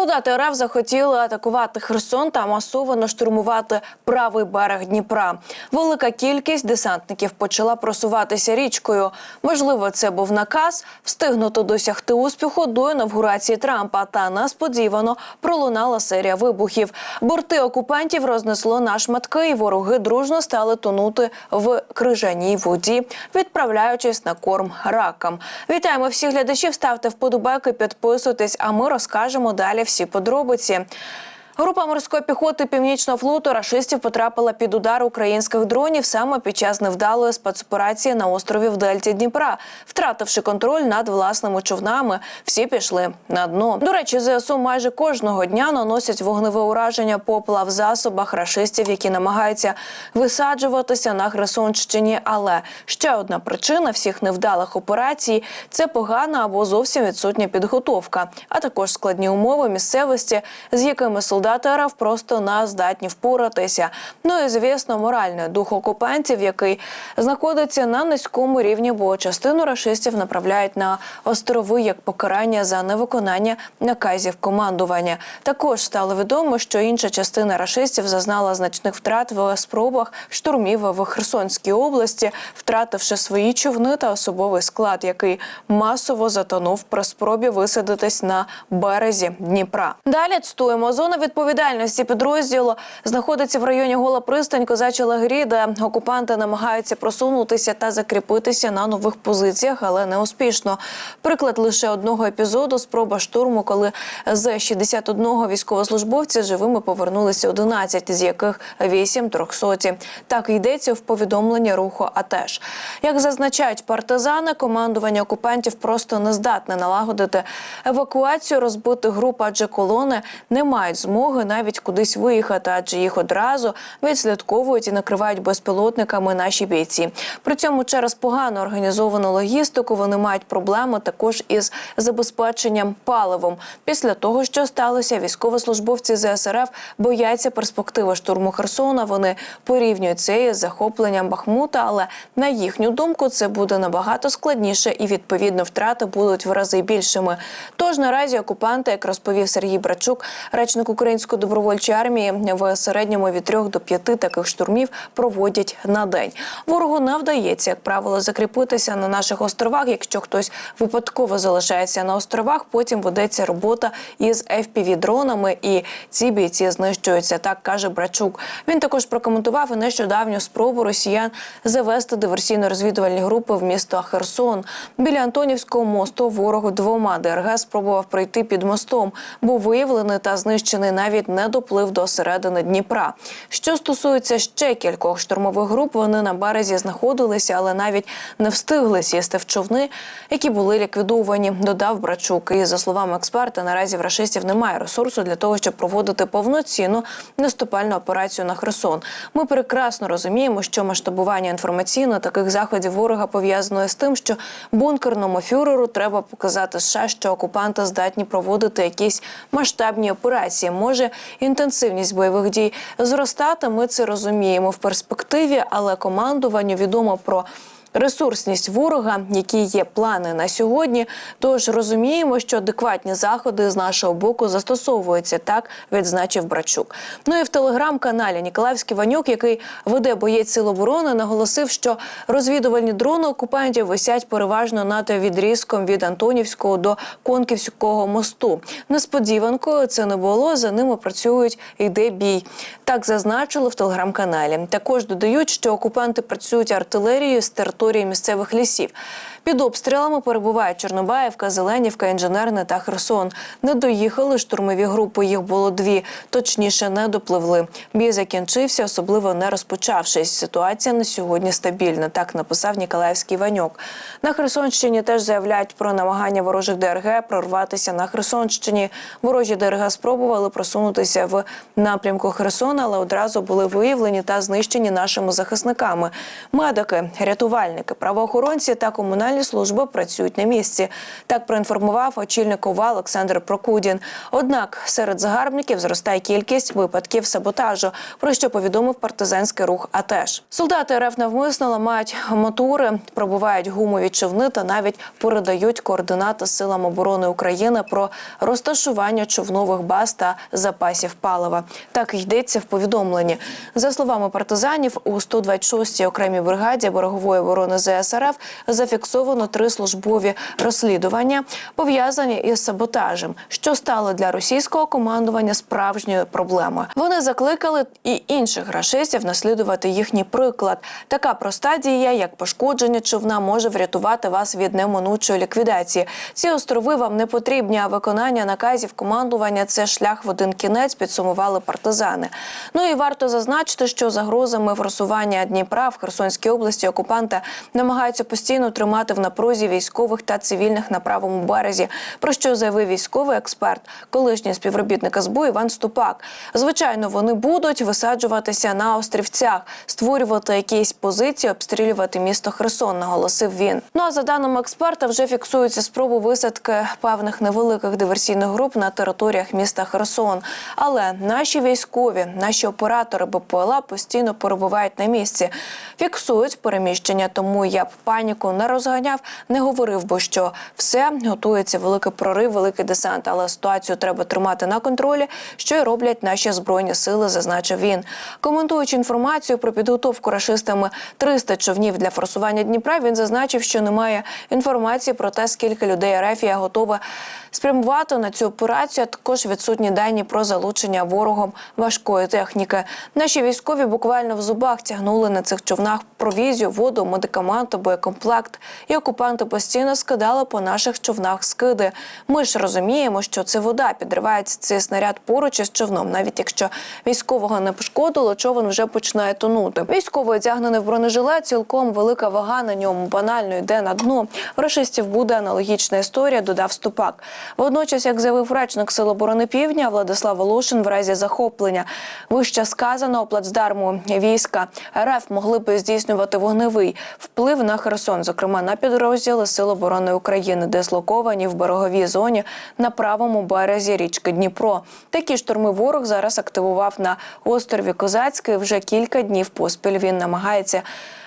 Солдати РФ захотіли атакувати Херсон та масово штурмувати правий берег Дніпра. Велика кількість десантників почала просуватися річкою. Можливо, це був наказ встигнути досягти успіху до інавгурації Трампа. Та несподівано пролунала серія вибухів. Борти окупантів рознесло на шматки, і вороги дружно стали тонути в крижаній воді, відправляючись на корм ракам. Вітаємо всіх глядачів. Ставте вподобайки, підписуйтесь. А ми розкажемо далі всі подробиці. Група морської піхоти північного флоту рашистів потрапила під удар українських дронів саме під час невдалої спецоперації на острові в Дельті Дніпра. Втративши контроль над власними човнами, всі пішли на дно. До речі, ЗСУ майже кожного дня наносять вогневе ураження по плавзасобах рашистів, які намагаються висаджуватися на Херсонщині. Але ще одна причина всіх невдалих операцій це погана або зовсім відсутня підготовка, а також складні умови місцевості, з якими солдати РФ просто не здатні впоратися. Ну і звісно, моральний дух окупантів, який знаходиться на низькому рівні, бо частину рашистів направляють на острови як покарання за невиконання наказів командування. Також стало відомо, що інша частина рашистів зазнала значних втрат в спробах штурмів в Херсонській області, втративши свої човни та особовий склад, який масово затонув при спробі висадитись на березі Дніпра. Далі цитуємо зона відповідальності підрозділу знаходиться в районі Гола Пристань, Козачі лагері, де окупанти намагаються просунутися та закріпитися на нових позиціях, але не успішно. Приклад лише одного епізоду спроба штурму, коли з 61 військовослужбовця живими повернулися 11, з яких 8 трьохсоті. Так йдеться в повідомленні руху. АТЕШ. як зазначають партизани, командування окупантів просто не здатне налагодити евакуацію розбитих груп, адже колони не мають змоги навіть кудись виїхати, адже їх одразу відслідковують і накривають безпілотниками наші бійці. При цьому через погано організовану логістику вони мають проблеми також із забезпеченням паливом. Після того, що сталося, військовослужбовці ЗСРФ бояться перспективи штурму Херсона. Вони порівнюють це із захопленням Бахмута, але на їхню думку це буде набагато складніше і відповідно втрати будуть в рази більшими. Тож наразі окупанти, як розповів Сергій Брачук, речник української добровольчої армії, в середньому від трьох до п'яти таких штурмів проводять на день. Ворогу не вдається, як правило, закріпитися на наших островах. Якщо хтось випадково залишається на островах, потім ведеться робота із fpv дронами, і ці бійці знищуються. Так каже Брачук. Він також прокоментував і нещодавню спробу росіян завести диверсійно-розвідувальні групи в місто Херсон. Біля Антонівського мосту ворог двома ДРГ спробував пройти під мостом. Був виявлений та знищений навіть не доплив до середини Дніпра. Що стосується ще кількох штурмових груп, вони на березі знаходилися, але навіть не встигли сісти в човни, які були ліквідовані. Додав Брачук. І за словами експерта, наразі в рашистів немає ресурсу для того, щоб проводити повноцінну наступальну операцію на Херсон. Ми прекрасно розуміємо, що масштабування інформаційно таких заходів ворога пов'язано з тим, що бункерному фюреру треба показати США, що окупанти здатні проводити якісь масштабні операції. Може інтенсивність бойових дій зростати. Ми це розуміємо в перспективі, але командуванню відомо про. Ресурсність ворога, які є плани на сьогодні. Тож розуміємо, що адекватні заходи з нашого боку застосовуються. Так відзначив Брачук. Ну і в телеграм-каналі Ніколаївський Ванюк, який веде боєць сил оборони, наголосив, що розвідувальні дрони окупантів висять переважно над відрізком від Антонівського до Конківського мосту. Несподіванкою це не було. За ними працюють йде бій. Так зазначили в телеграм-каналі. Також додають, що окупанти працюють артилерією з території місцевих лісів. Під обстрілами перебувають Чорнобаївка, Зеленівка, Інженерне та Херсон. Не доїхали штурмові групи. Їх було дві. Точніше, не допливли. Бій закінчився, особливо не розпочавшись. Ситуація на сьогодні стабільна. Так написав Ніколаївський Ваньок. На Херсонщині теж заявляють про намагання ворожих ДРГ прорватися на Херсонщині. Ворожі ДРГ спробували просунутися в напрямку Херсона, але одразу були виявлені та знищені нашими захисниками. Медики, рятувальники, правоохоронці та комунальні спеціальні служби працюють на місці. Так проінформував очільник ОВА Олександр Прокудін. Однак серед загарбників зростає кількість випадків саботажу, про що повідомив партизанський рух. АТЕШ. солдати РФ навмисно ламають мотори, пробувають гумові човни та навіть передають координати силам оборони України про розташування човнових баз та запасів палива. Так йдеться в повідомленні. За словами партизанів, у 126-й окремій бригаді берегової оборони ЗСРФ зафіксовано три службові розслідування, пов'язані із саботажем, що стало для російського командування справжньою проблемою. Вони закликали і інших рашистів наслідувати їхній приклад. Така проста дія, як пошкодження човна, може врятувати вас від неминучої ліквідації. Ці острови вам не потрібні, а виконання наказів командування це шлях в один кінець. Підсумували партизани. Ну і варто зазначити, що загрозами форсування Дніпра в Херсонській області окупанти намагаються постійно тримати в напрузі військових та цивільних на правому березі. Про що заявив військовий експерт, колишній співробітник СБУ Іван Ступак. Звичайно, вони будуть висаджуватися на острівцях, створювати якісь позиції, обстрілювати місто Херсон, наголосив він. Ну а за даними експерта, вже фіксуються спроби висадки певних невеликих диверсійних груп на територіях міста Херсон. Але наші військові, наші оператори БПЛА постійно перебувають на місці, фіксують переміщення. Тому я б паніку не розганяв, не говорив би, що все готується великий прорив, великий десант. Але ситуацію треба тримати на контролі, що й роблять наші збройні сили, зазначив він. Коментуючи інформацію про підготовку рашистами 300 човнів для форсування Дніпра, він зазначив, що немає інформації про те, скільки людей Рефія готова спрямувати на цю операцію. а Також відсутні дані про залучення ворогом важкої техніки. Наші військові буквально в зубах тягнули на цих човнах провізію, воду, медикаменти, боєкомплект. І окупанти постійно скидали по наших човнах скиди. Ми ж розуміємо, що це вода підривається цей снаряд поруч із човном, навіть якщо військового не пошкодило, човен вже починає тонути. Військовий одягнений в бронежилет, цілком велика вага на ньому банально йде на дно. В рашистів буде аналогічна історія, додав Ступак. Водночас, як заявив речник Сил оборони Півдня Владислав Волошин, в разі захоплення вище сказаного плацдарму війська РФ могли б здійснювати вогневий вплив на Херсон, зокрема на підрозділи Сил оборони України, дислоковані в береговій зоні на правому березі річки Дніпро. Такі штурми ворог зараз активував на острові Козацький. Вже кілька днів поспіль він намагається.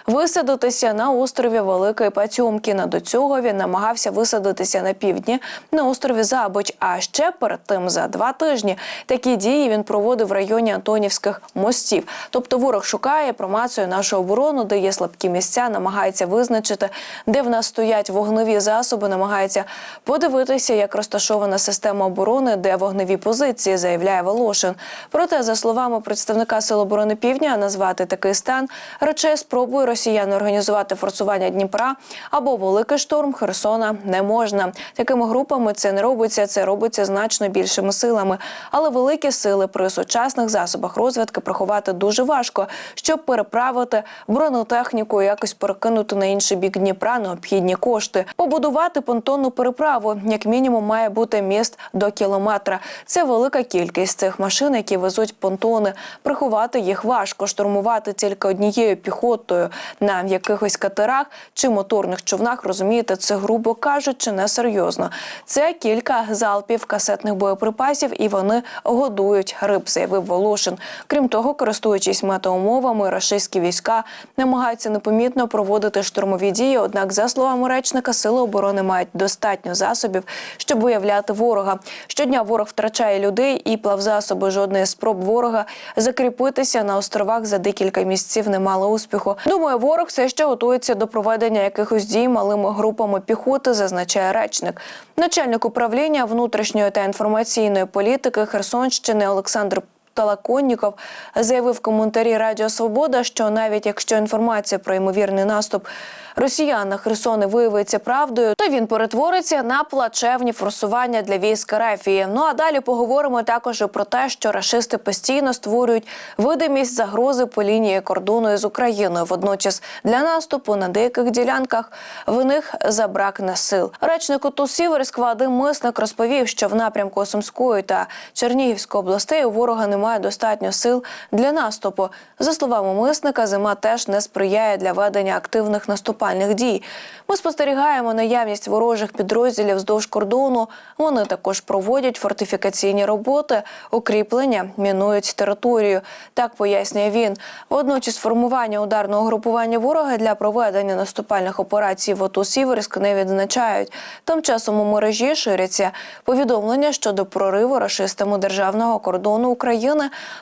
Висадитися на острові Великої Патьомкіна. До цього він намагався висадитися на півдні на острові Забоч. А ще перед тим за два тижні такі дії він проводив в районі Антонівських мостів. Тобто ворог шукає, промацує нашу оборону, де є слабкі місця, намагається визначити, де в нас стоять вогневі засоби, намагається подивитися, як розташована система оборони, де вогневі позиції, заявляє Волошин. Проте, за словами представника Сил оборони Півдня, назвати такий стан речей спробує росіяни організувати форсування Дніпра або великий шторм Херсона не можна. Такими групами це не робиться. Це робиться значно більшими силами. Але великі сили при сучасних засобах розвідки приховати дуже важко, щоб переправити бронетехніку, і якось перекинути на інший бік Дніпра необхідні кошти. Побудувати понтонну переправу, як мінімум, має бути міст до кілометра. Це велика кількість цих машин, які везуть понтони. Приховати їх важко, штурмувати тільки однією піхотою на якихось катерах чи моторних човнах. Розумієте, це грубо кажучи, несерйозно. Це кілька залпів касетних боєприпасів, і вони годують риб, заявив Волошин. Крім того, користуючись метеумовами, рашистські війська намагаються непомітно проводити штурмові дії. Однак, за словами речника, сили оборони мають достатньо засобів, щоб виявляти ворога. Щодня ворог втрачає людей і плавзасоби. Жодної спроб ворога закріпитися на островах за декілька місяців не мало успіху. Думаю, ворог все ще готується до проведення якихось дій малими групами піхоти, зазначає речник. Начальник управління внутрішньої та інформаційної політики Херсонщини Олександр. Талаконніков заявив в коментарі Радіо Свобода, що навіть якщо інформація про ймовірний наступ росіян на Херсони виявиться правдою, то він перетвориться на плачевні форсування для військ Рефії. Ну а далі поговоримо також і про те, що рашисти постійно створюють видимість загрози по лінії кордону із Україною. Водночас для наступу на деяких ділянках в них забракне сил. Речник ОТУ Сіверськ Вадим Мисник розповів, що в напрямку Сумської та Чернігівської областей у ворога немає має достатньо сил для наступу. За словами мисника, зима теж не сприяє для ведення активних наступальних дій. Ми спостерігаємо наявність ворожих підрозділів вздовж кордону. Вони також проводять фортифікаційні роботи, укріплення, мінують територію. Так пояснює він. Водночас формування ударного групування ворога для проведення наступальних операцій в ОТУ Сіверськ не відзначають. Тим часом у мережі ширяться повідомлення щодо прориву рашистами державного кордону України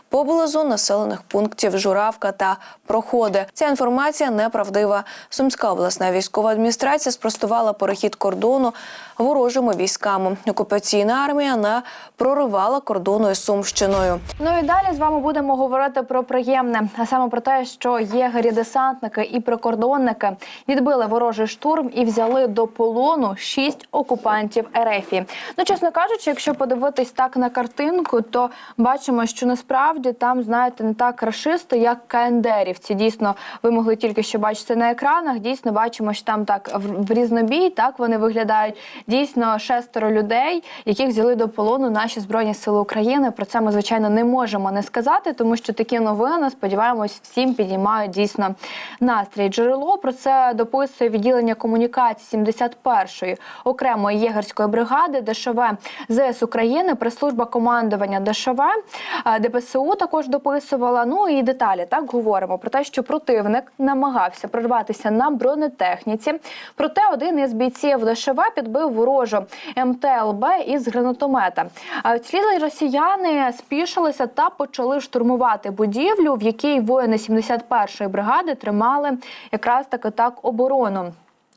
поблизу населених пунктів Журавка та Проходи. Ця інформація неправдива. Сумська обласна військова адміністрація спростувала перехід кордону ворожими військами. Окупаційна армія не проривала кордону із Сумщиною. Ну і далі з вами будемо говорити про приємне, а саме про те, що єгері десантники і прикордонники відбили ворожий штурм і взяли до полону шість окупантів Ерефії. Ну, чесно кажучи, якщо подивитись так на картинку, то бачимо, що насправді там, знаєте, не так рашисти, як КНДРівці. Дійсно, ви могли тільки що бачити на екранах. Дійсно, бачимо, що там так в, різнобій, так вони виглядають дійсно шестеро людей, яких взяли до полону наші збройні сили України. Про це ми звичайно не можемо не сказати, тому що такі новини, сподіваємось, всім підіймають дійсно настрій. Джерело про це дописує відділення комунікації 71-ї окремої єгерської бригади ДШВ ЗС України, прес-служба командування ДШВ, ДПСУ також дописувала. Ну і деталі так говоримо про те, що противник намагався прорватися на бронетехніці. Проте один із бійців ДШВ підбив ворожу МТЛБ із гранатомета. А вцілі росіяни спішилися та почали штурмувати будівлю, в якій воїни 71-ї бригади тримали якраз таки так оборону.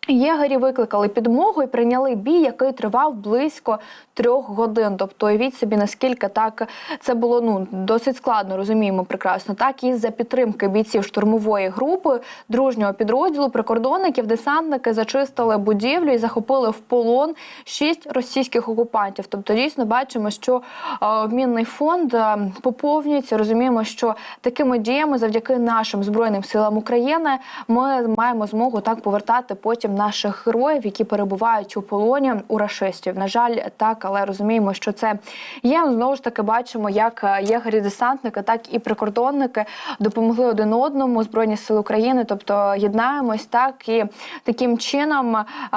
Єгері викликали підмогу і прийняли бій, який тривав близько трьох годин. Тобто, уявіть собі, наскільки так це було ну досить складно, розуміємо прекрасно. Так і за підтримки бійців штурмової групи дружнього підрозділу прикордонників десантники зачистили будівлю і захопили в полон шість російських окупантів. Тобто, дійсно бачимо, що е, обмінний фонд е, поповнюється. Розуміємо, що такими діями, завдяки нашим збройним силам України, ми маємо змогу так повертати потім наших героїв, які перебувають у полоні у рашистів. На жаль, так, але розуміємо, що це є. Знову ж таки бачимо, як єгері-десантники, так і прикордонники допомогли один одному збройні сили України. Тобто єднаємось так і таким чином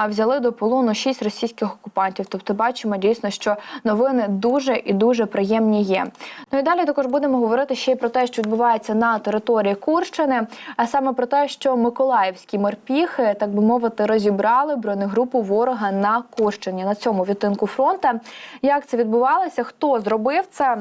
взяли до полону шість російських окупантів. Тобто, бачимо дійсно, що новини дуже і дуже приємні є. Ну і далі також будемо говорити ще й про те, що відбувається на території Курщини, а саме про те, що миколаївські морпіхи, так би мовити, розібрали бронегрупу ворога на Кощині на цьому відтинку фронту. Як це відбувалося? Хто зробив це?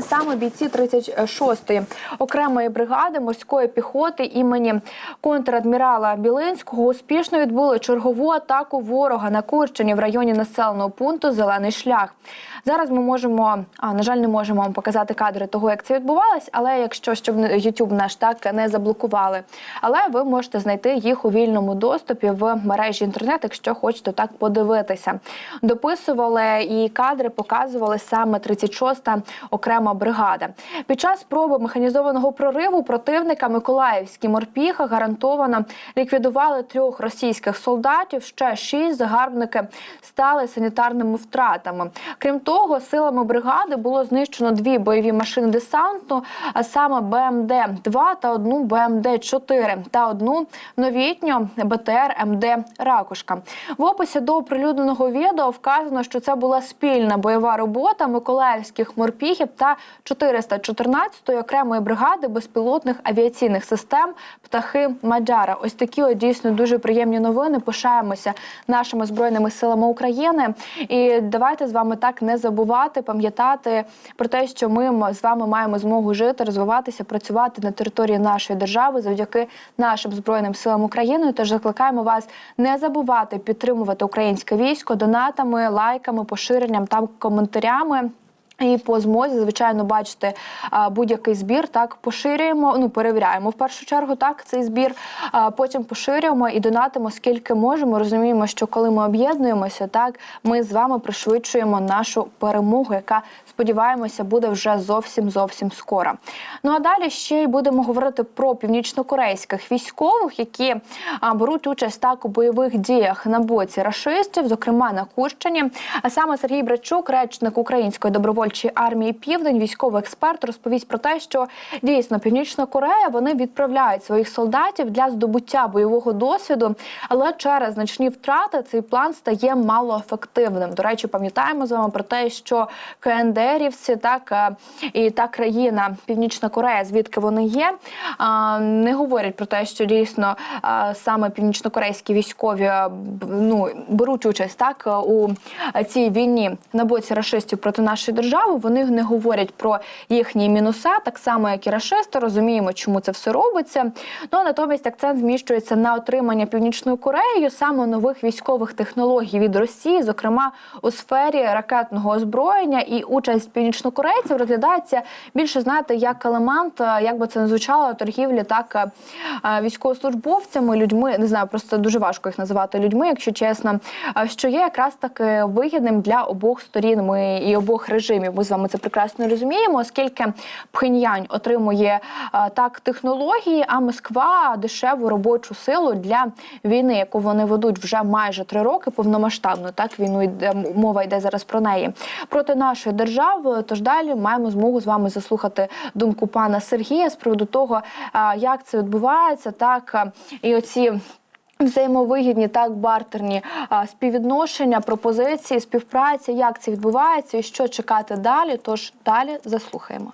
Саме бійці 36-ї окремої бригади морської піхоти імені контрадмірала Білинського успішно відбули чергову атаку ворога на Курщині в районі населеного пункту Зелений шлях. Зараз ми можемо, а на жаль, не можемо вам показати кадри того, як це відбувалось, але якщо щоб YouTube наш так не заблокували, але ви можете знайти їх у вільному доступі в мережі інтернет, якщо хочете так подивитися. Дописували і кадри показували саме 36-та окрема бригада. Під час спроби механізованого прориву противника Миколаївські морпіхи гарантовано ліквідували трьох російських солдатів. Ще шість загарбники стали санітарними втратами. Крім того, силами бригади було знищено дві бойові машини десанту, а саме БМД 2 та одну БМД 4 та одну новітню БТР МД Ракушка. В описі до оприлюдненого відео вказано, що це була спільна бойова робота миколаївських морпіхів та 414-ї окремої бригади безпілотних авіаційних систем птахи Маджара. Ось такі от дійсно дуже приємні новини. Пишаємося нашими збройними силами України. І давайте з вами так не забувати, пам'ятати про те, що ми з вами маємо змогу жити, розвиватися, працювати на території нашої держави завдяки нашим збройним силам України. Тож закликаємо вас не забувати підтримувати українське військо донатами, лайками, поширенням там коментарями. І по змозі, звичайно, бачите будь-який збір, так поширюємо. Ну перевіряємо в першу чергу так цей збір. Потім поширюємо і донатимо скільки можемо. Розуміємо, що коли ми об'єднуємося, так ми з вами пришвидшуємо нашу перемогу, яка сподіваємося буде вже зовсім зовсім скоро. Ну а далі ще й будемо говорити про північнокорейських військових, які беруть участь так у бойових діях на боці рашистів, зокрема на Курщині. А саме Сергій Брачук, речник української добровольної добровольчої армії Південь, військовий експерт, розповість про те, що дійсно Північна Корея вони відправляють своїх солдатів для здобуття бойового досвіду, але через значні втрати цей план стає малоефективним. До речі, пам'ятаємо з вами про те, що КНДРівці, так е, і та країна Північна Корея, звідки вони є, не говорять про те, що дійсно саме північнокорейські військові б- ну беруть участь так е, у е, цій війні на боці рашистів проти нашої держави. Вони не говорять про їхні мінуса, так само як і рашисти. Розуміємо, чому це все робиться. Ну натомість акцент зміщується на отримання північною Кореєю саме нових військових технологій від Росії, зокрема у сфері ракетного озброєння, і участь північнокорейців розглядається більше знаєте, як елемент, е, як би це не звучало, торгівлі так е, е, військовослужбовцями, людьми не знаю, просто дуже важко їх називати людьми, якщо чесно. Що є якраз таки вигідним для обох сторін. Ми і обох режимів. Ми з вами це прекрасно розуміємо, оскільки Пхеньянь отримує е, так технології, а Москва дешеву робочу силу для війни, яку вони ведуть вже майже три роки повномасштабно. Так війну йде мова йде зараз про неї проти нашої держави. Тож далі маємо змогу з вами заслухати думку пана Сергія з приводу того, е, як це відбувається, так е, і оці. Взаємовигідні, так бартерні співвідношення, пропозиції, співпраця, як це відбувається і що чекати далі. Тож далі заслухаємо.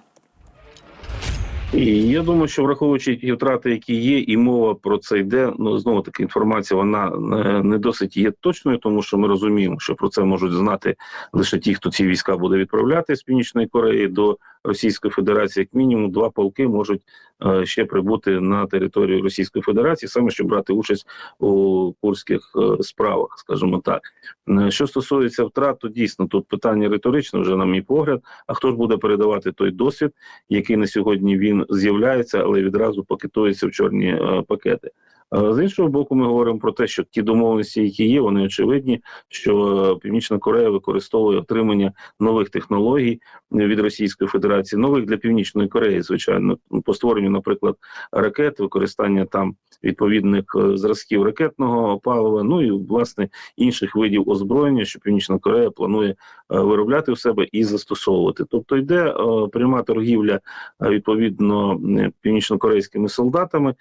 І я думаю, що враховуючи ті втрати, які є, і мова про це йде. Ну знову таки інформація вона е, не досить є точною, тому що ми розуміємо, що про це можуть знати лише ті, хто ці війська буде відправляти з північної Кореї до Російської Федерації. Як мінімум, два полки можуть е, ще прибути на територію Російської Федерації, саме щоб брати участь у курських е, справах, скажімо так. Е, Що стосується втрат, то дійсно тут питання риторичне, вже на мій погляд. А хто ж буде передавати той досвід, який на сьогодні він з'являється, але відразу пакетується в чорні пакети. Е, З іншого боку, ми говоримо про те, що ті домовленості, які є, вони очевидні, що е, Північна Корея використовує отримання нових технологій від Російської Федерації, нових для Північної Кореї, звичайно, по створенню, наприклад, ракет, використання там відповідних е, зразків ракетного палива, ну і власне інших видів озброєння, що Північна Корея планує виробляти в себе і застосовувати. Тобто йде пряма торгівля відповідно північнокорейськими солдатами.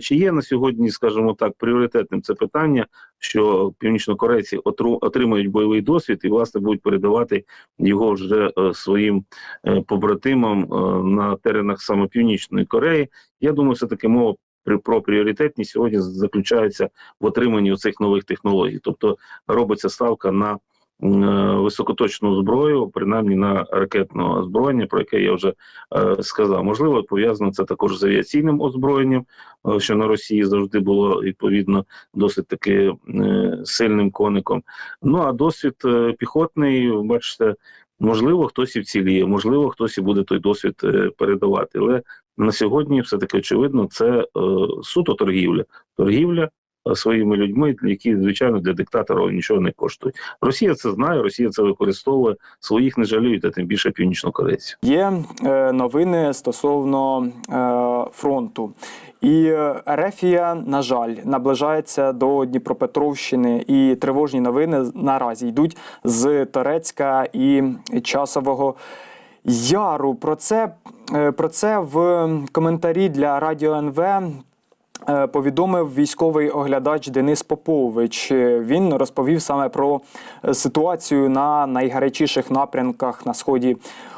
Чи є на сьогодні, скажімо так, пріоритетним це питання, що північнокорейці отримають бойовий досвід і власне будуть передавати його вже е, своїм е, побратимам е, на теренах саме Північної Кореї? Я думаю, все таки мова про пріоритетність сьогодні заключається в отриманні цих нових технологій, тобто робиться ставка на високоточну зброю, принаймні на ракетне озброєння, про яке я вже е, сказав. Можливо, пов'язано це також з авіаційним озброєнням, е, що на Росії завжди було відповідно досить таки е, сильним коником. Ну а досвід е, піхотний, бачите, можливо, хтось і вціліє, можливо, хтось і буде той досвід е, передавати. Але на сьогодні все таки очевидно, це е, суто торгівля. Торгівля е, своїми людьми, які звичайно для диктатора нічого не коштують. Росія це знає, Росія це використовує, своїх не жаліють, а тим більше північнокорейців. Є е, новини стосовно е, фронту. І е, Ерефія, на жаль, наближається до Дніпропетровщини, і тривожні новини наразі йдуть з Торецька і Часового Яру. Про це, е, про це в коментарі для Радіо НВ е, повідомив військовий оглядач Денис Попович. Е, Він розповів саме про е, ситуацію на найгарячіших напрямках на сході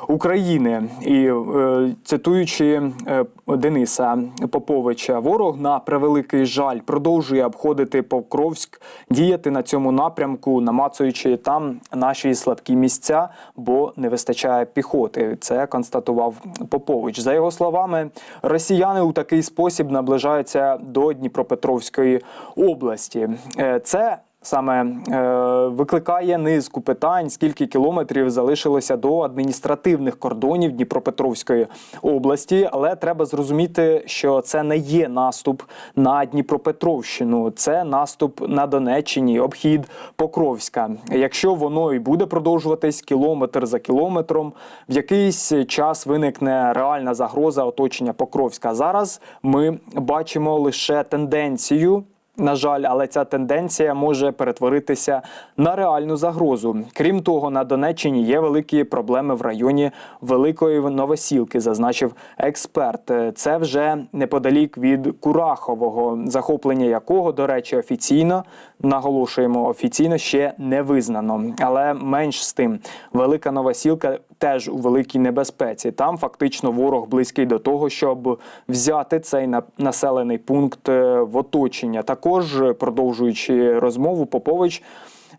України. І е, цитуючи е, Дениса Поповича, ворог на превеликий жаль продовжує обходити Покровськ, діяти на цьому напрямку, намацуючи там наші слабкі місця, бо не вистачає піхоти. Це констатував Попович. За його словами, росіяни у такий спосіб наближаються до Дніпропетровської області. Е, Це Саме е, викликає низку питань, скільки кілометрів залишилося до адміністративних кордонів Дніпропетровської області. Але треба зрозуміти, що це не є наступ на Дніпропетровщину, це наступ на Донеччині, обхід Покровська. Якщо воно і буде продовжуватись кілометр за кілометром, в якийсь час виникне реальна загроза оточення Покровська. Зараз ми бачимо лише тенденцію на жаль, але ця тенденція може перетворитися на реальну загрозу. Крім того, на Донеччині є великі проблеми в районі Великої Новосілки, зазначив експерт. Це вже неподалік від Курахового, захоплення якого, до речі, офіційно наголошуємо, офіційно ще не визнано. Але менш з тим, велика Новосілка теж у великій небезпеці. Там фактично ворог близький до того, щоб взяти цей на- населений пункт е, в оточення. Також продовжуючи розмову, Попович.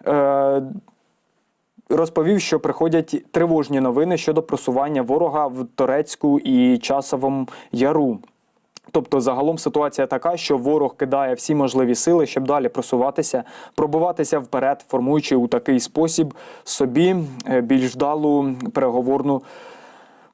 Е, Розповів, що приходять тривожні новини щодо просування ворога в Торецьку і Часовому Яру. Тобто, загалом ситуація така, що ворог кидає всі можливі сили, щоб далі просуватися, пробуватися вперед, формуючи у такий спосіб собі е, більш вдалу переговорну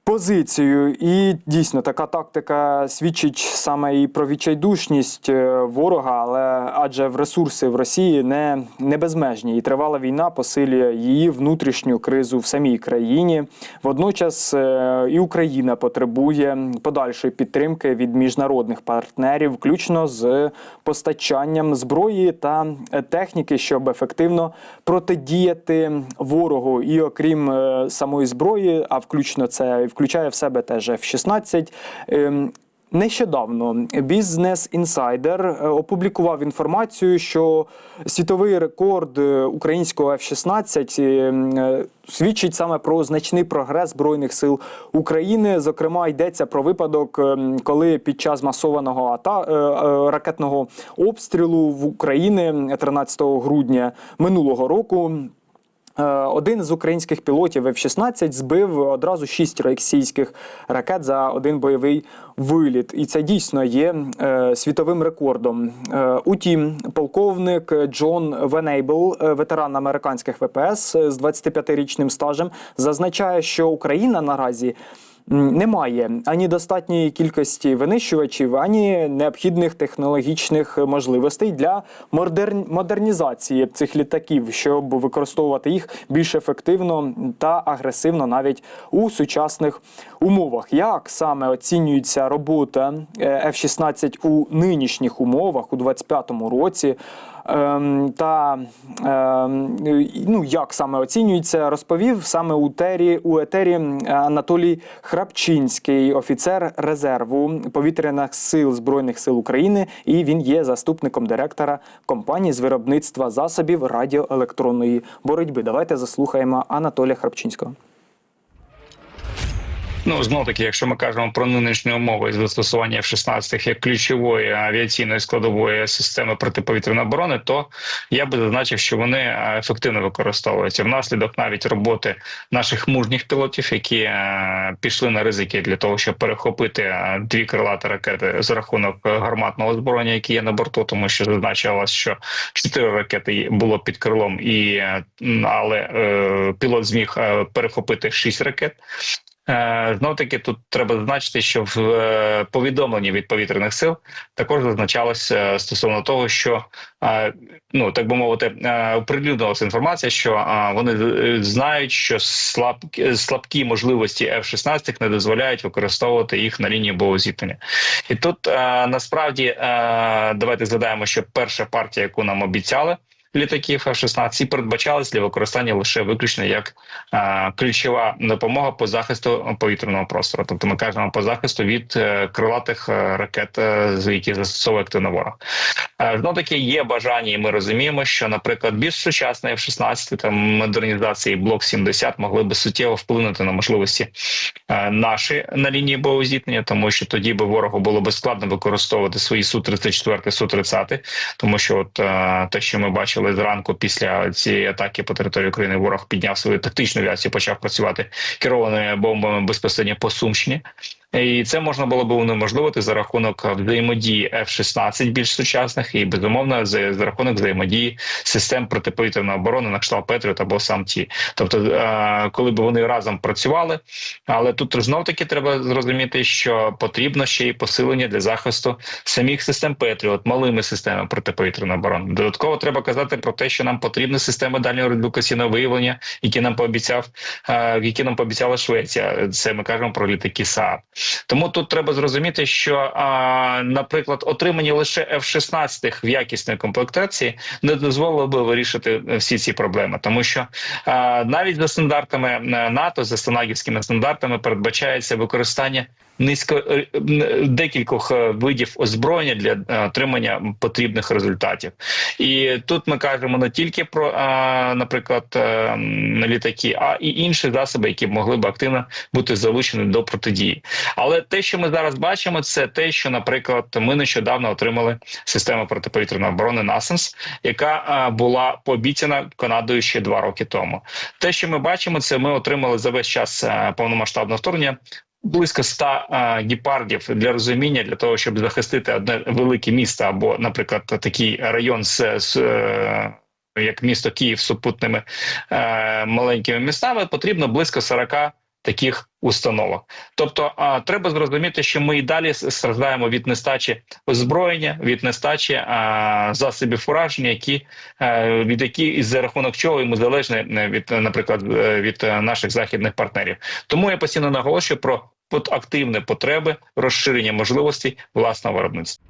позицію. І дійсно така тактика свідчить саме і про відчайдушність е, ворога, але адже в ресурси в Росії не, не безмежні, і тривала війна посилює її внутрішню кризу в самій країні. Водночас е, і Україна потребує подальшої підтримки від міжнародних партнерів, включно з постачанням зброї та техніки, щоб ефективно протидіяти ворогу. І окрім е, самої зброї, а включно це включає в себе теж F-16, ем, Нещодавно бізнес інсайдер е, опублікував інформацію, що світовий рекорд е, українського F-16 е, свідчить саме про значний прогрес збройних сил України. Зокрема, йдеться про випадок, коли під час масованого ата ракетного обстрілу в Україні 13 грудня минулого року. Е, Один з українських пілотів F-16 збив одразу шість російських ракет за один бойовий виліт, і це дійсно є е, світовим рекордом. Е, утім, полковник Джон Венейбл, ветеран американських ВПС з 25-річним стажем, зазначає, що Україна наразі. Немає ані достатньої кількості винищувачів, ані необхідних технологічних можливостей для модерн... модернізації цих літаків, щоб використовувати їх більш ефективно та агресивно навіть у сучасних умовах. Як саме оцінюється робота е, F-16 у нинішніх умовах у 25-му році? Ем, та ем, ну, як саме оцінюється, розповів саме у тері у етері Анатолій Храпчинський, офіцер резерву повітряних сил збройних сил України, і він є заступником директора компанії з виробництва засобів радіоелектронної боротьби. Давайте заслухаємо Анатолія Храпчинського. Ну знов таки, якщо ми кажемо про нинішні умови з застосування F-16 як ключової авіаційної складової системи протиповітряної оборони, то я би зазначив, що вони е, ефективно використовуються внаслідок навіть роботи наших мужніх пілотів, які е, пішли на ризики для того, щоб перехопити е, дві крилаті ракети за рахунок гарматного озброєння, які є на борту, тому що зазначалось, що чотири ракети було під крилом, і але е, пілот зміг перехопити шість ракет. Знов таки тут треба зазначити, що в е, повідомленні від повітряних сил також зазначалось е, стосовно того, що е, ну так би мовити, е, оприлюднилася інформація, що е, вони е, знають, що слабкі, слабкі можливості F-16 не дозволяють використовувати їх на лінії боєзіткнення. І тут е, насправді е, давайте згадаємо, що перша партія, яку нам обіцяли. Літаків F-16 передбачались для використання лише виключно як е, ключова допомога по захисту повітряного простору. Тобто ми кажемо по захисту від е, крилатих е, ракет, е, які застосовує активно ворог. Е, Знов таки є бажання, і ми розуміємо, що, наприклад, більш сучасний F-16 там модернізації блок 70 могли би суттєво вплинути на можливості е, наші на лінії боєзіткнення, тому що тоді би ворогу було би складно використовувати свої су 34 су 30 тому що от е, те, що ми бачили зранку після цієї атаки по території України, ворог підняв свою тактичну авіацію, почав працювати керованими бомбами безпосередньо по Сумщині. І це можна було б унеможливити за рахунок взаємодії F-16 більш сучасних і безумовно за, за рахунок взаємодії систем протиповітряної оборони на кшталт Петріот або сам ті. Тобто, е, коли б вони разом працювали, але тут знов таки треба зрозуміти, що потрібно ще й посилення для захисту самих систем Петріот, малими системами протиповітряної оборони. Додатково треба казати про те, що нам потрібні системи дальнього радіолокаційного виявлення, які нам пообіцяв, е, які нам пообіцяла Швеція. Це ми кажемо про літаки СААП. Тому тут треба зрозуміти, що, наприклад, отримання лише F-16 в якісної комплектації не дозволило би вирішити всі ці проблеми, тому що навіть за стандартами е, НАТО, за стандартами, передбачається використання низько е, декількох е, видів озброєння для е, отримання потрібних результатів. І тут ми кажемо не тільки про, наприклад, літаки, а і інші засоби, які могли б активно бути залучені до протидії. Але те, що ми зараз бачимо, це те, що, наприклад, ми нещодавно отримали систему протиповітряної оборони NASAMS, яка була пообіцяна Канадою ще два роки тому. Те, що ми бачимо, це ми отримали за весь час повномасштабного вторгнення. Близько 100 е, гепардів для розуміння для того, щоб захистити одне велике місто або, наприклад, такий район з, з е, як місто Київ з супутними е, маленькими містами, потрібно близько 40 таких установок. Тобто, а, треба зрозуміти, що ми і далі страждаємо від нестачі озброєння, від нестачі а, засобів ураження, які е, від які за рахунок чого ми залежні е, від, е, наприклад, е, від е, наших західних партнерів. Тому я постійно наголошую про активні потреби розширення можливостей власного виробництва.